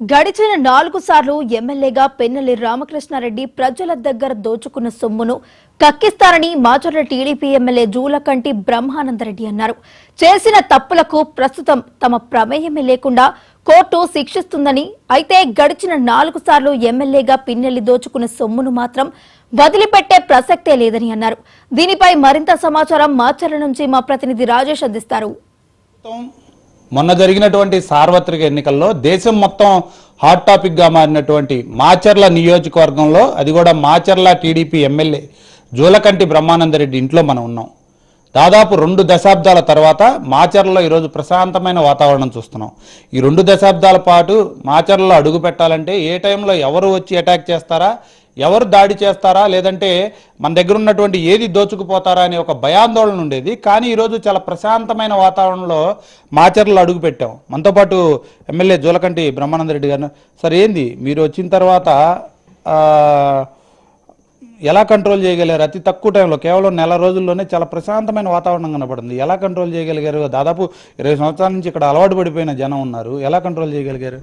గడిచిన నాలుగు సార్లు ఎమ్మెల్యేగా పెన్నెల్లి రామకృష్ణారెడ్డి ప్రజల దగ్గర దోచుకున్న సొమ్మును కక్కిస్తారని మాచర్ల టీడీపీ ఎమ్మెల్యే జూలకంటి బ్రహ్మానందరెడ్డి అన్నారు. చేసిన తప్పులకు ప్రస్తుతం తమ ప్రమేయమే లేకుండా కోర్టు శిక్షిస్తుందని అయితే గడిచిన నాలుగు సార్లు ఎమ్మెల్యేగా పిన్నెల్లి దోచుకున్న సొమ్మును మాత్రం వదిలిపెట్టే ప్రసక్తే లేదని అన్నారు. దీనిపై మరింత సమాచారం మాచర్ల నుంచి మా ప్రతినిధి రాజేష్ అందిస్తారు. మొన్న జరిగినటువంటి సార్వత్రిక ఎన్నికల్లో దేశం మొత్తం హాట్ టాపిక్గా మారినటువంటి మాచర్ల నియోజకవర్గంలో అది కూడా మాచర్ల టీడీపీ ఎమ్మెల్యే జూలకంటి బ్రహ్మానందరెడ్డి ఇంట్లో మనం ఉన్నాం. దాదాపు రెండు దశాబ్దాల తర్వాత మాచర్లలో ఈరోజు ప్రశాంతమైన వాతావరణం చూస్తున్నాం. ఈ రెండు దశాబ్దాల పాటు మాచర్లలో అడుగు పెట్టాలంటే ఏ టైంలో ఎవరు వచ్చి అటాక్ చేస్తారా ఎవరు దాడి చేస్తారా లేదంటే మన దగ్గర ఉన్నటువంటి ఏది దోచుకుపోతారా అనే ఒక భయాందోళన ఉండేది. కానీ ఈరోజు చాలా ప్రశాంతమైన వాతావరణంలో మాచర్లు అడుగు పెట్టాం. మనతో పాటు ఎమ్మెల్యే జూలకంటి బ్రహ్మానందరెడ్డి గారు సార్ ఏంది? మీరు వచ్చిన తర్వాత ఎలా కంట్రోల్ చేయగలిగారు? అతి తక్కువ టైంలో కేవలం నెల రోజుల్లోనే చాలా ప్రశాంతమైన వాతావరణం కనపడింది ఎలా కంట్రోల్ చేయగలిగారు? దాదాపు ఇరవై సంవత్సరాల నుంచి ఇక్కడ అలవాటు పడిపోయిన జనం ఉన్నారు. ఎలా కంట్రోల్ చేయగలిగారు?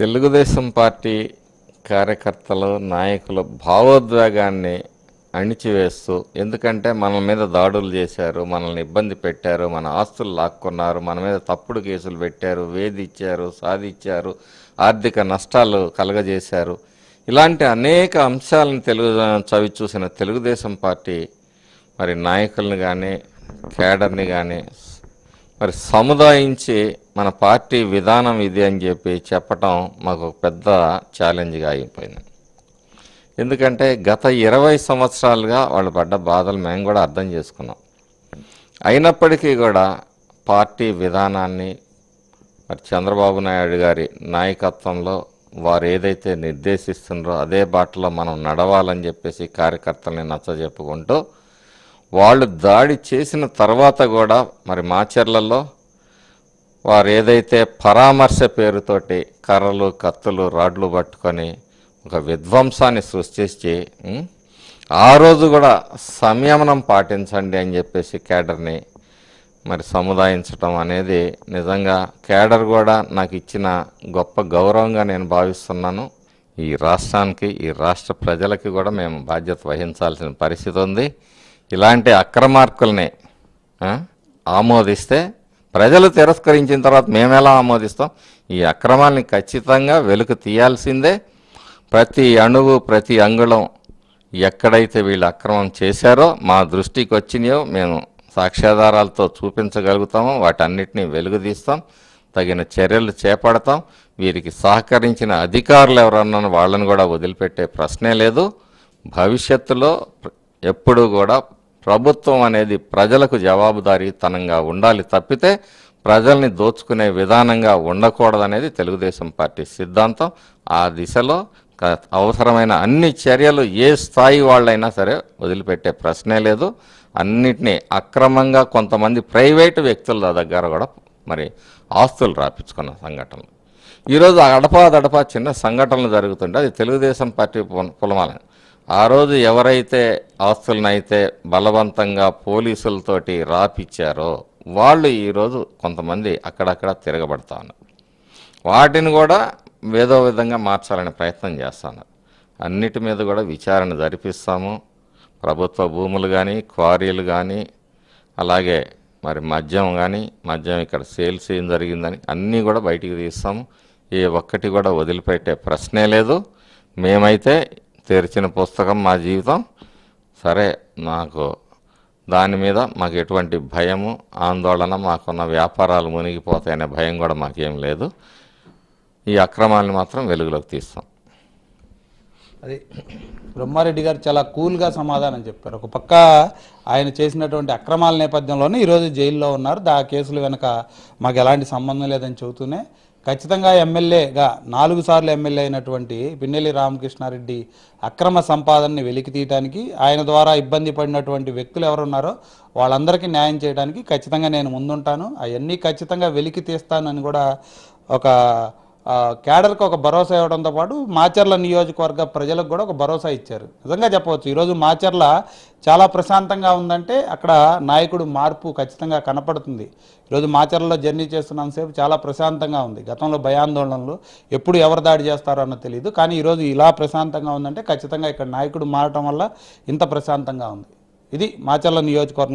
తెలుగుదేశం పార్టీ కార్యకర్తలు నాయకులు భావోద్వేగాన్ని అణిచివేస్తూ ఎందుకంటే మన మీద దాడులు చేశారు మనల్ని ఇబ్బంది పెట్టారు మన ఆస్తులు లాక్కున్నారు మన మీద తప్పుడు కేసులు పెట్టారు వేధిచ్చారు సాధిచ్చారు ఆర్థిక నష్టాలు కలగజేశారు. ఇలాంటి అనేక అంశాలను తెలుగు చవి చూసిన తెలుగుదేశం పార్టీ మరి నాయకుల్ని కానీ కేడర్ని కానీ మరి సముదాయించి మన పార్టీ విధానం ఇది అని చెప్పి చెప్పటం మాకు పెద్ద ఛాలెంజ్గా అయిపోయింది. ఎందుకంటే గత ఇరవై సంవత్సరాలుగా వాళ్ళు పడ్డ బాధలు మేము కూడా అర్థం చేసుకున్నాం. అయినప్పటికీ కూడా పార్టీ విధానాన్ని మరి చంద్రబాబు నాయుడు గారి నాయకత్వంలో వారు ఏదైతే నిర్దేశిస్తున్నారో అదే బాటలో మనం నడవాలని చెప్పేసి కార్యకర్తల్ని నచ్చజెప్పుకుంటూ వాళ్ళు దాడి చేసిన తర్వాత కూడా మరి మాచర్లలో వారు ఏదైతే పరామర్శ పేరుతోటి కర్రలు కత్తులు రాడ్లు పట్టుకొని ఒక విధ్వంసాన్ని సృష్టించి ఆ రోజు కూడా సంయమనం పాటించండి అని చెప్పేసి కేడర్ని మరి సముదాయించటం అనేది నిజంగా కేడర్ కూడా నాకు ఇచ్చిన గొప్ప గౌరవంగా నేను భావిస్తున్నాను. ఈ రాష్ట్రానికి ఈ రాష్ట్ర ప్రజలకి కూడా మేము బాధ్యత వహించాల్సిన పరిస్థితి ఉంది. ఇలాంటి అక్రమార్కుల్ని ఆమోదిస్తే ప్రజలు తిరస్కరించిన తర్వాత మేము ఎలా ఆమోదిస్తాం? ఈ అక్రమాల్ని ఖచ్చితంగా వెలుకు తీయాల్సిందే. ప్రతి అణువు ప్రతి అంగుళం ఎక్కడైతే వీళ్ళు అక్రమం చేశారో మా దృష్టికి వచ్చినాయో మేము సాక్ష్యాధారాలతో చూపించగలుగుతామో వాటన్నిటినీ వెలుగుదీస్తాం తగిన చర్యలు చేపడతాం. వీరికి సహకరించిన అధికారులు ఎవరన్నా వాళ్ళని కూడా వదిలిపెట్టే ప్రశ్నే లేదు. భవిష్యత్తులో ఎప్పుడూ కూడా ప్రభుత్వం అనేది ప్రజలకు జవాబుదారీతనంగా ఉండాలి తప్పితే ప్రజల్ని దోచుకునే విధానంగా ఉండకూడదనేది తెలుగుదేశం పార్టీ సిద్ధాంతం. ఆ దిశలో అవసరమైన అన్ని చర్యలు ఏ స్థాయి వాళ్ళైనా సరే వదిలిపెట్టే ప్రశ్నే లేదు. అన్నిటినీ అక్రమంగా కొంతమంది ప్రైవేటు వ్యక్తుల దగ్గర కూడా మరి ఆస్తులు రాపించుకున్న సంఘటనలు. ఈరోజు అడపా దడపా చిన్న సంఘటనలు జరుగుతుంటే అది తెలుగుదేశం పార్టీ పుల- ఆ రోజు ఎవరైతే ఆస్తులనైతే బలవంతంగా పోలీసులతోటి రాపిచ్చారో వాళ్ళు ఈరోజు కొంతమంది అక్కడక్కడ తిరగబడతా ఉన్నారు. వాటిని కూడా ఏదో విధంగా మార్చాలనే ప్రయత్నం చేస్తాను. అన్నిటి మీద కూడా విచారణ జరిపిస్తాము. ప్రభుత్వ భూములు కానీ క్వారీలు కానీ అలాగే మరి మద్యం కానీ మద్యం ఇక్కడ సేల్స్ ఏం జరిగిందని అన్నీ కూడా బయటికి తీస్తాము. ఏ ఒక్కటి కూడా వదిలిపెట్టే ప్రశ్నే లేదు. మేమైతే తెరిచిన పుస్తకం మా జీవితం. సరే నాకు దాని మీద మాకు ఎటువంటి భయము ఆందోళన మాకున్న వ్యాపారాలు మునిగిపోతాయనే భయం కూడా మాకేం లేదు. ఈ అక్రమాలను మాత్రం వెలుగులోకి తీస్తాం. అది బ్రహ్మారెడ్డి గారు చాలా కూల్గా సమాధానం చెప్పారు. ఒక పక్క ఆయన చేసినటువంటి అక్రమాల నేపథ్యంలోనే ఈరోజు జైల్లో ఉన్నారు. దా కేసులు వెనక మాకు ఎలాంటి సంబంధం లేదని చెబుతూనే ఖచ్చితంగా ఎమ్మెల్యేగా నాలుగు సార్లు ఎమ్మెల్యే అయినటువంటి పిన్నెల్లి రామకృష్ణారెడ్డి అక్రమ సంపాదనని వెలికి తీయడానికి ఆయన ద్వారా ఇబ్బంది పడినటువంటి వ్యక్తులు ఎవరున్నారో వాళ్ళందరికీ న్యాయం చేయడానికి ఖచ్చితంగా నేను ముందుంటాను. అవన్నీ ఖచ్చితంగా వెలికి తీస్తానని కూడా ఒక క్యాడర్కి ఒక భరోసా ఇవ్వడంతో పాటు మాచర్ల నియోజకవర్గ ప్రజలకు కూడా ఒక భరోసా ఇచ్చారు. నిజంగా చెప్పవచ్చు ఈరోజు మాచర్ల చాలా ప్రశాంతంగా ఉందంటే అక్కడ నాయకుడు మార్పు ఖచ్చితంగా కనపడుతుంది. ఈరోజు మాచర్లలో జర్నీ చేస్తున్నంతసేపు చాలా ప్రశాంతంగా ఉంది. గతంలో భయాందోళనలు ఎప్పుడు ఎవరు దాడి చేస్తారో అన్న తెలియదు కానీ ఈరోజు ఇలా ప్రశాంతంగా ఉందంటే ఖచ్చితంగా ఇక్కడ నాయకుడు మారటం వల్ల ఇంత ప్రశాంతంగా ఉంది. ఇది మాచర్ల నియోజకవర్గంలో